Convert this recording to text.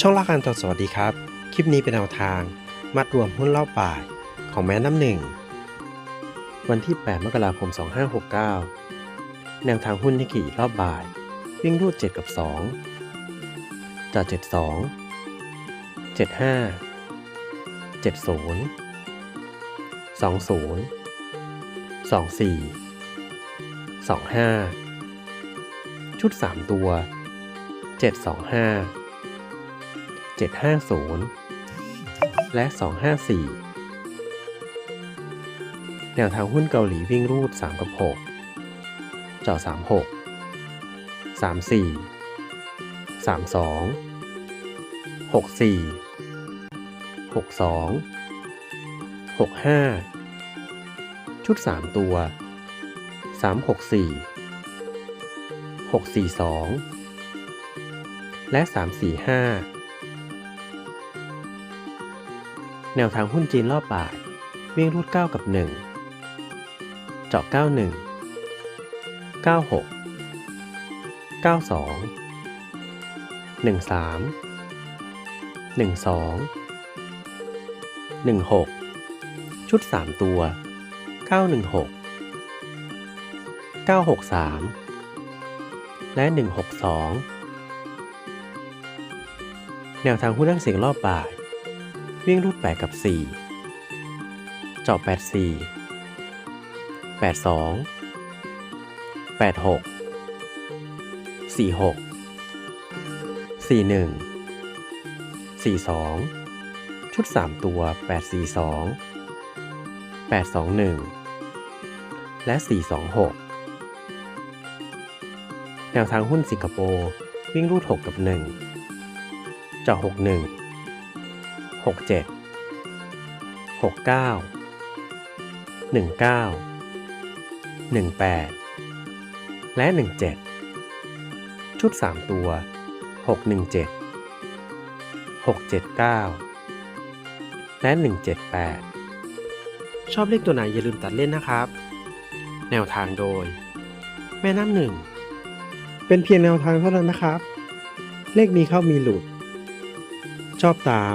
ช่องละกันต่อสวัสดีครับ คลิปนี้เป็นแนวทาง มัดรวมหุ้นเล่าป่ายของแม่น้ำหนึ่ง วันที่ 8 มกราคม 2569 แนวทางหุ้นที่ขี่รอบบ่าย วิ่งรูด 7 กับ 2 จาก 72 75 70 20 24 25 ชุด 3 ตัว 725 750 และ 254 แนวทางหุ้นเกาหลีวิ่งรูด 3 กับ 6 เจาะ 36 34 32 64 62 65 ชุด 3 ตัว 364 642 และ 345 แนวทางหุ้นจีนรอบบ่าย วิ่งรูด 9 กับ 1 เจาะ 91 96 92 13 12 16 ชุด 3 ตัว 916 963 และ 162 แนวทางหุ้นนั่งเสียงรอบบ่าย วิ่งรูด 8 กับ 4 เจาะ 84 82 86 46 41 42 ชุด 3 ตัว 842 821 และ 426 แนวทางหุ้นสิงคโปร์วิ่งรูด 6 กับ 1 เจาะ 61 67 69 19 18 และ 17 ชุด 3 ตัว 617 679 และ 178 ชอบเลขตัวไหนอย่าลืมตัดเล่นนะครับ แนวทางโดย แม่น้ำหนึ่ง เป็นเพียงแนวทางเท่านั้นนะครับ เลขมีเข้ามีหลุด ชอบตาม